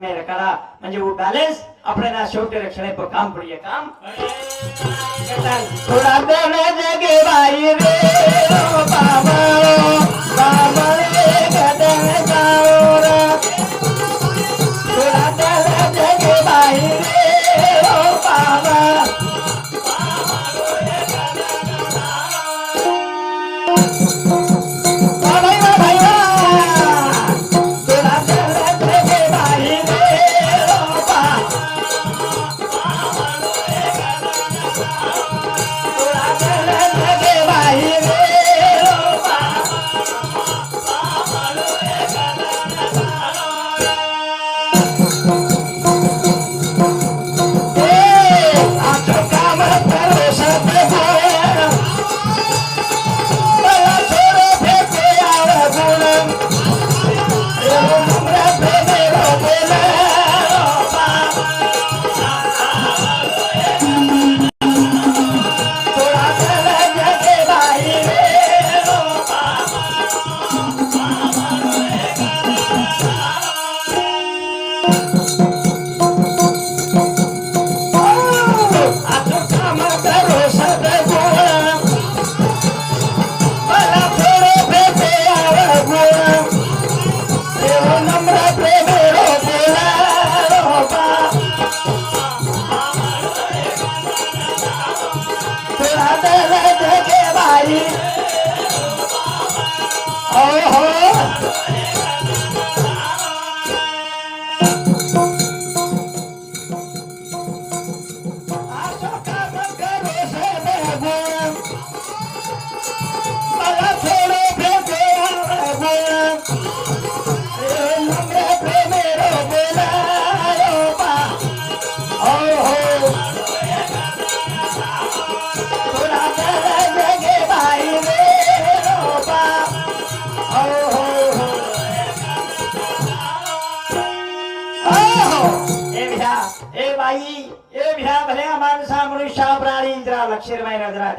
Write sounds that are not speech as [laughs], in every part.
मेरे करा म्हणजे वो बॅलन्स आपल्याला शेवटी रक्षणे पर काम पडिये काम? [laughs] थोडा जगे रे बाबा.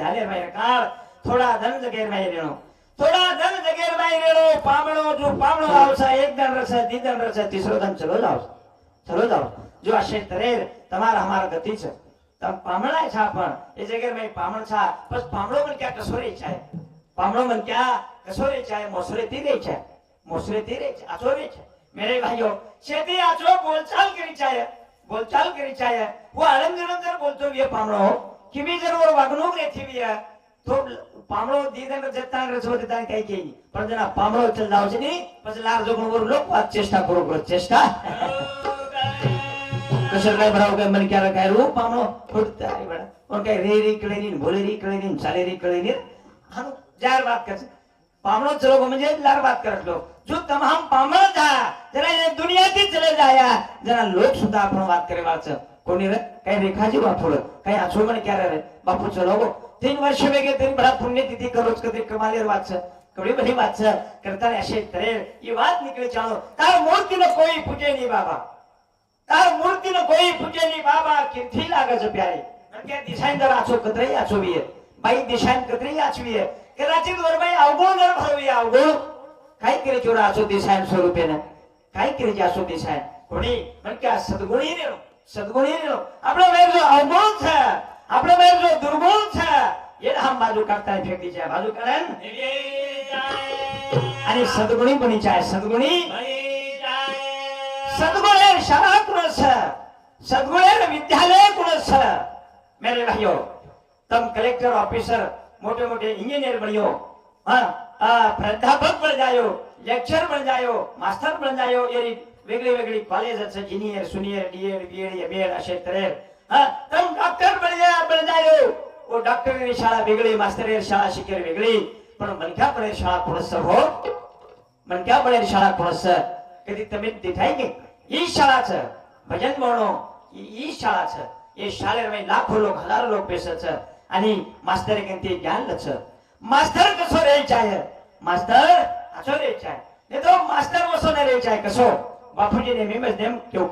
ઝાલેર માય કાળ, થોડા ધન જગેર માય રેણો. થોડા ધન જગેર માય રેણો, પામણો જો પામણો આવશે, એક દન રસે દીદન રસે તીસરો દન ચલો જાવ ચલો જાવ જો આ ક્ષેત્રે તમારા અમાર ગતિ છે. તમ પામણા છા પણ, એ જગેર માય પામણ છા, બસ પામણો મન ક્યાં કસોરે ચાય પામણો મન ક્યાં કસોરે ચાય મોસરે તી રહી છે મોસરે તી રહી છે આચોરે છે મેરે ભાઈઓ છેતી આચો બોલચાલ કરી ચાય બોલચાલ કરી ચાય હું આળમ જણમ બોલતો વે પામણો. ಕಿವಿ ಜನವರು ಮಗನೂಗ್ರೆ ಕಿವಿಯ પામળો દીધેને જતાં રજૂ દીધા કઈ કઈ પણ જના પામળો ચલાવ છે ની પછી લાર જોગણ વર લોક વાત ચેષ્ટા કરો કરો ચેષ્ટા કસર કઈ ભરાવ કઈ મને ક્યારે કઈ રૂ પામળો ફૂટતા આવી બડા ઓર કઈ રે રી કળે ની ભોલે રી કળે ની ચાલે રી કળે ની હાલો જાર વાત કરે પામળો ચલો કો મજે લાર વાત કરે લો જો તમામ પામળ થા જરા દુનિયા થી ચલે જાયા જરા લોક સુધા પણ વાત કરે વાત છે कोणी रे? काही रेखाजी बापूर काही आसू क्यारे रे बापू चलो गो तीन वर्ष वेगळे तरी बडा पुण्य पुण्यतिथि करोच कधी कमालेर वाच. कवडी बड़ी बात करता रे ऐसे तरे. ये बात निकले चाहो तार मूर्ति न कोई नी बाबा. तार मूर्ति न कोई पूजे बाबा. किर्थी लागे जो प्यारी म्हणजे दिशाइन जर आचो कतरे आचो भी है बाई दिशाइन कतरे आचवी है कदाचित वर बाई अवगो नर भरवी अवगो काय करे चोरा आचो दिशाइन स्वरूपेने? काय करे जासो दिशाइन कोणी? म्हणजे सद्गुणी रे. સદગુણી આપણે મેર જો અવગુણ છે, આપણે મેર જો દુર્ગુણ છે એ આમ બાજુ કરતા ફેંકી જાય બાજુ કરે અને સદગુણી બની જાય, સદગુણી. સદગુણ એ સારા ગુણ છે, સદગુણ એ વિદ્યાલય ગુણ છે. મેરે ભાઈઓ, તમ કલેક્ટર ઓફિસર મોટે મોટે ઇન્જિનિયર બન્યો. હા પ્રાધ્યાપક પણ જાયો લેક્ચર પણ જાયો માસ્ટર પણ જાયો, એ वेगळी वेगळी कॉलेज असं junior senior D Ed B Ed M Ed असे तरेर तर डॉक्टर बन जा बन जायो डॉक्टर शाळा वेगळी मास्तर शाळा शिकेर वेगळी. पण मनक्यापणे शाळा थोडसर हो. मनक्या मनक्यापणे शाळा थोडसर कधी तुम्ही दिखाई की? ही शाळाच. भजन म्हणो ही शाळाच. हे शाळेमध्ये लाखो लोक हजारो लोक बेसच आणि मास्तर ते ज्ञान लच मास्तर कसो रेच आहे? मास्तर असो रेच आहे. नाही तो मास्तर वसो नाही रेच आहे कसो? बापूजी ने मेमेज नेम क्यों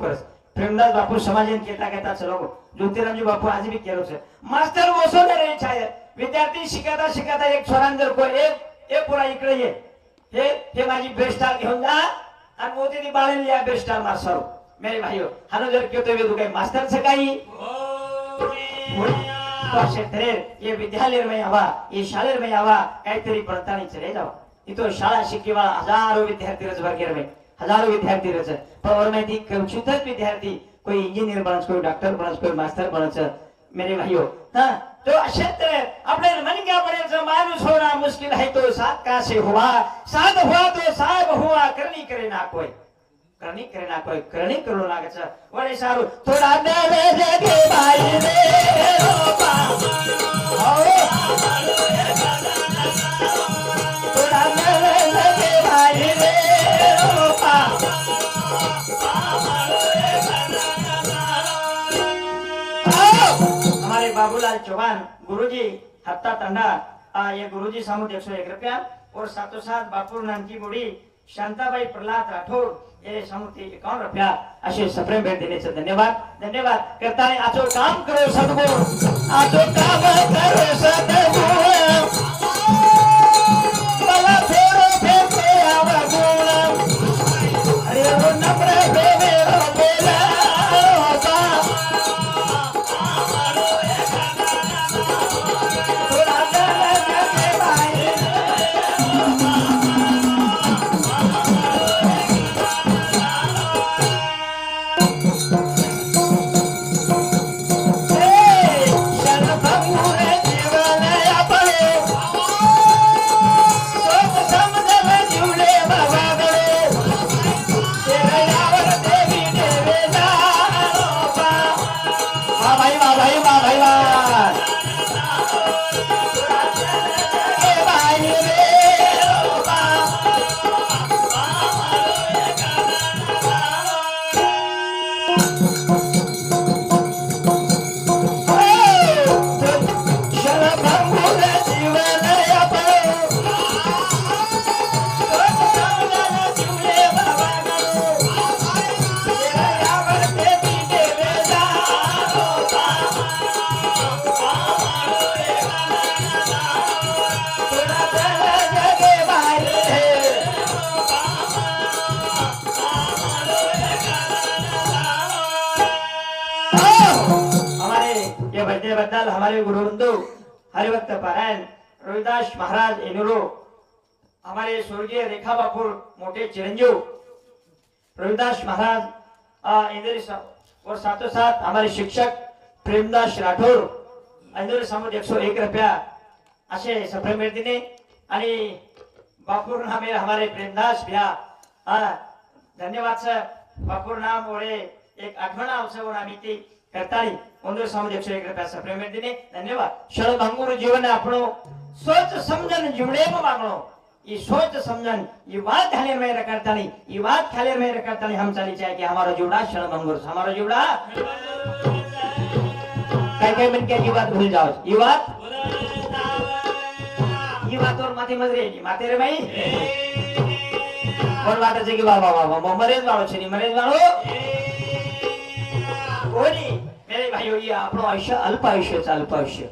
प्रेमदास बापू समाज केता कहता चलो ज्योतिरामजी बापू आज भी केलो सर. मास्टर वसो ने रही छाया. विद्यार्थी शिकायता शिकायता एक स्वरांजर को एक एक पुरा इकडे ये. हे हे माझी बेस्ट घेऊन जा. आणि मोदी नी बाळेल या बेस्ट स्टार मास्टर मेरे भाईओ हानो जर क्यों तो वेदू काही मास्टर से काही. क्षेत्रे ये विद्यालय में आवा ये शाळेर में आवा. काहीतरी पडताळी चले जावा. इथं शाळा शिकीवा हजारो विद्यार्थी रजबार केर में हजारो विद्यार्थी रच पर माहिती कमचूतक विद्यार्थी कोई इंजिनियर बनस कोई डॉक्टर बनस कोई मास्टर बनस मेरे भाइयों। हाँ तो क्षेत्र अपने मन क्या पड़े मानुष होना मुश्किल है तो साथ कासे हुआ सात हुआ तो साहब हुआ करनी करे ना कोई। करनी करे ना कोई करनी करो ना गच बड़े सारो थोड़ा डरे लगे भाई रे ओ बाबा। ओ बाबा चौहान गुरुजी हत्ता तंडा आ, ये गुरुजी सामूत एक सौ एक रुपया. और साथों साथ बापूर नानकी बुढ़ी शांताबाई प्रल्हाद राठोड हे सामूत एकावन्न रुपया. असे सप्रेम भेट देण्याचे धन्यवाद. धन्यवाद. करताना आजो काम करो सद्गुण आजो काम करो सद्गुण ये हमारे गुरु बंधु हरिभक्त पारायण रोहिदास महाराज एनुरो हमारे स्वर्गीय रेखा बापूर मोठे चिरंजीव रोहिदास महाराज अ, इंद्री सा- और साथों साथ हमारे शिक्षक प्रेमदास राठोड इंद्री समोर एकशे एक रुपया असे सप्रेम दिने आणि बापूर नामे हमारे प्रेमदास भ्या हा धन्यवाद सर बापूर नाम ओळे एक आठवण आवश्यक आम्ही ती करताळी ઉંદર સ્વામી અક્ષરે કૃપા છે પ્રેમે દીને ધન્યવાદ શરદ અંગુર જીવન આપણો સોચ સમજણ જીવડેમ માગણો ये सोच समझन ये बात खाले में रखता नहीं ये बात खाले में रखता नहीं हम चली जाए कि हमारा जुड़ा क्षण भंगुर हमारा जुड़ा। कई कई मिनट की बात भूल जाओ। ये बात? ये बात और माथे मत रहेगी माथे रे भाई। और बात है कि बाबा बाबा मरेज वालों छे मरेज वालों। ओनी हे भाई आपलं आयुष्य अल्प आयुष्याचं अल्प आयुष्य।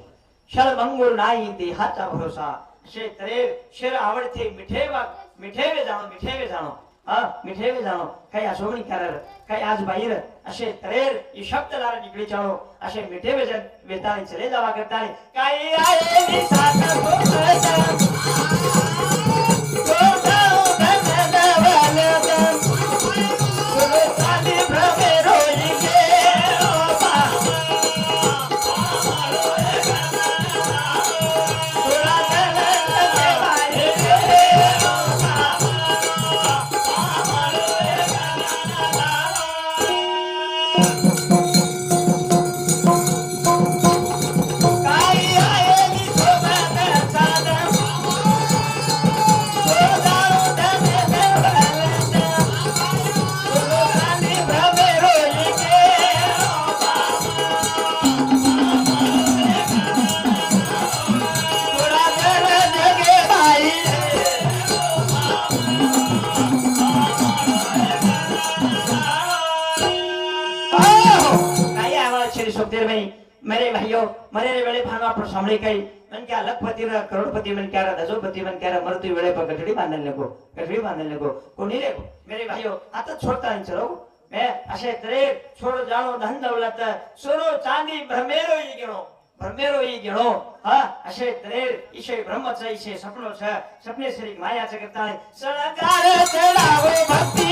क्षण मंगूर नाही देहाचा भरोसा। शेतरे शेर आवडते मिठे मिठेवे जाणो मिठेवे जाणो हा मिठेवे जाणो काही आसोबणी करार काही आज बाहेर। असे तरेर ही शब्द दार निकळी जाणो असे मिठेवे वेताने चले जावा करताने। काही आहे काही आवाज श्री सुखदेव भाई मेरे भाइयों मरे रे वेळे भानवा पर सामने काही मन क्या लखपती र करोडपती मन क्या र दजोपती मन क्या र मरतु वेळे पर गठडी बांधल नको गठडी बांधल नको कोणी रे मेरे भाइयों आता छोडता चलो મેં અશે તરે છોડ જાણો ધન દૌલત સોનો ચાંદી ભ્રમેરો ઈ ગણો ભ્રમેરો ઈ ગણો હા અશે તરે ઈશે બ્રહ્મ છે ઈશે સપનો છે સપને શ્રી માયા છે કરતા સણકાર ચડાવો ભક્તિ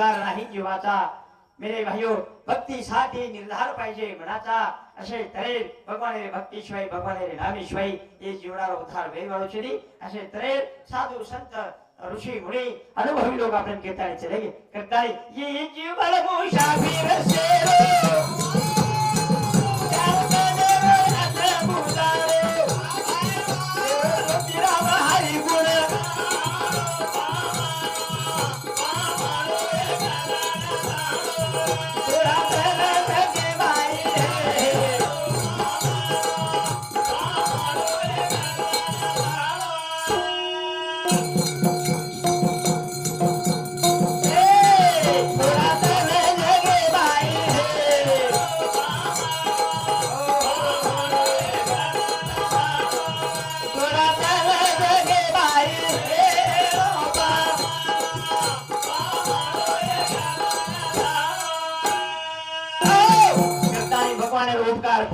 उदार नाही जीवाचा मेरे भाइयों भक्तीसाठी निर्धार पाहिजे मनाचा. असे तरेल भगवान रे भक्तीशिवाय भगवान रे नामेशिवाय हे जीवनाला उद्धार वेगवाळो छेदी असे तरेल साधू संत ऋषी मुनी अनुभवी लोक आपण केताळे चले करताळे ये जीवन मुशाफिर सेरो.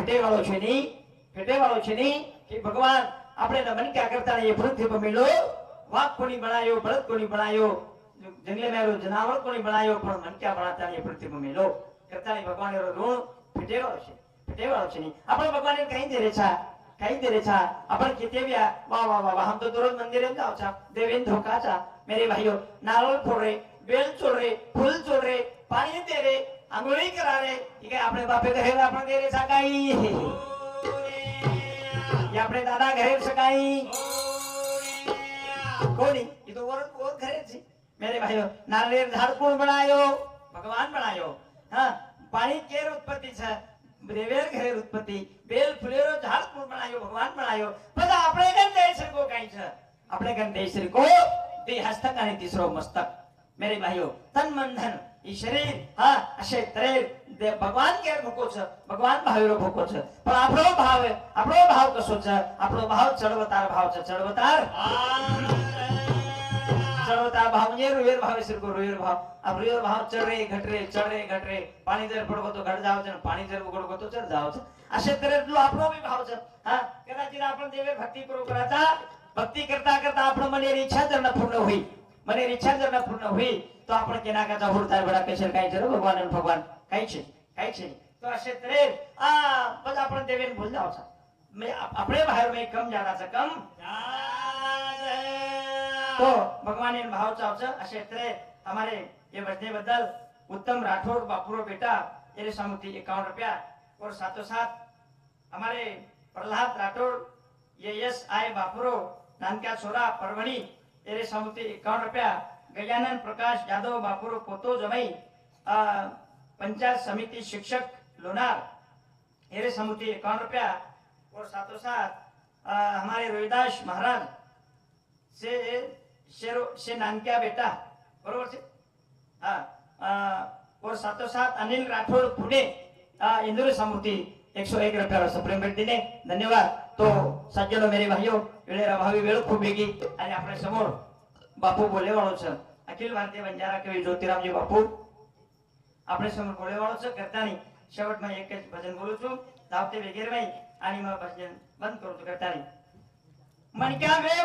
ફટે વાળો છે ની ફેટે વાળો છે ની કે ભગવાન આપણે નમન ક્યાં કરતા રહીએ પૃથ્વી પર મેળો વાઘ કોની બનાવ્યો ભરત કોની બનાવ્યો જંગલે મેળો જનાવર કોની બનાવ્યો પણ મન ક્યાં ભણાતા રહીએ પૃથ્વી પર મેળો કરતા નહીં ભગવાન એનો ઋણ ફેટે વાળો છે ફેટે વાળો છે ની આપણે ભગવાન કઈ દે રેછા કઈ દે રેછા આપણે કેતે વ્યા વાહ વાહ વાહ હમ તો દરરોજ મંદિરે જ આવ છા દેવેન્દ્ર કાચા મેરે ભાઈઓ નારોલ ફોડ રે बेल चोर रे फूल चोर रे पाणी दे रे आंघोळी करा रे ही काय आपले बापे घरेल आपण दे रे सकाळी आपले दादा घरेल सकाळी कोणी इथं वर वर मेरे भाई नारियल झाड कोण बनायो भगवान बनायो हा पाणी केर उत्पत्ती छ देवेर घरेर उत्पत्ति बेल फुलेरो झाड कोण बनायो भगवान बनायो पण आपले घर दे को काही छ आपले गण देश को ती हस्तक आणि तिसरो मस्तक मेरे भाईयो तन मन धन ही शरीर हा असे तरेन भगवान के भोको छ भगवान भावेर भोको छ पण आपलो भाव आपलो भाव कसो छ आपलो भाव चढवतार भाव छ चढवतार चढवतार भाव ये भाव सिर भाव चढ रे घट रे चढ रे घट रे पानी जर पडगो तो घट जाव छ पानी जर उगडगो चढ जाव छ असे तरे लो भी भाव छ हा केना जिरा आपण देवे भक्ती करता भक्ती करता करता आपण मनेरी इच्छा जर न पूर्ण होई मनेरी इच्छा जर न पूर्ण होई તો આપણે કેના કરતા હોડતા બડા પેશર કાઈ છે રે ભગવાન અને ભગવાન કાઈ છે કાઈ છે નહીં. તો અશે તરે આ બધા આપણે દેવેન ભૂલ જાવ છે મેં આપણે બહાર મેં કમ જાણા છે કમ તો ભગવાન એને ભાવ ચાવ છે આ ક્ષેત્રે અમારે ये बजने बदल उत्तम राठौर बापुरो बेटा ये समुति इक्यावन रुपया और साथों साथ हमारे प्रहलाद राठौर ये यश आय बापुरो नानक्या छोरा परवणी ये समुति इक्यावन रुपया गजानन प्रकाश यादव बापूर पोतो जमाई पंचायत समिती शिक्षक लोनार हेरे समिति इक्यावन रुपया और साथों साथ हमारे रोहिदास महाराज से शेर से नानक्या बेटा बरोबर से? और साथों साथ अनिल राठौर पुणे इंदुर समिति एक सौ एक रुपया सुप्रीम भेट दिने धन्यवाद। तो सज्जनो मेरे भाइयों वेळेर अभावी वेळ खूप वेगी आणि आपल्यासमोर बापू भोलेवाड़ो अखिल भारतीय बंजारा कवि ज्योतिराम बापू. अपने समोर भोलेवाड़ो करतानी शेवट में एक भजन बोलू चु दावते वगैरह में आनी मैं भजन बंद करू करता नहीं. मन क्या में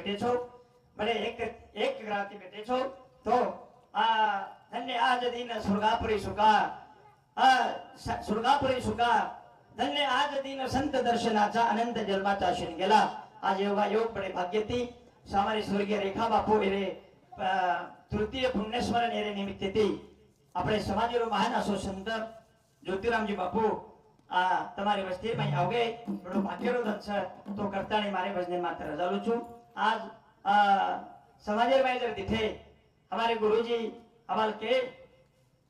બેઠે છો? મને એક એક રાતે બેઠે છો? તો આ ધન્ય આજ દિન સુરગાપુરી સુકા. આ સુરગાપુરી સુકા. ધન્ય આજ દિન સંત દર્શનાચા અનંત જન્માચા શિંગેલા आज योगा योग बड़े भाग्य थी सामान्य स्वर्गीय रेखा बापू एरे तृतीय पुण्यस्मरण एरे निमित्ते थी આપણે સમાજનો મહાન આસો સંત જ્યોતિરામજી બાપુ, આ તમારી વસ્તી વસ્તીમાં આવગે. થોડો ભાગ્યનો ધન છે. તો કરતાની મારે ભજને માત્ર રજા છું. आज समाजर भाई जर दिखे हमारे गुरुजी हमारे के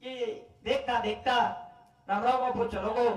कि देखता देखता को बापू चलोगो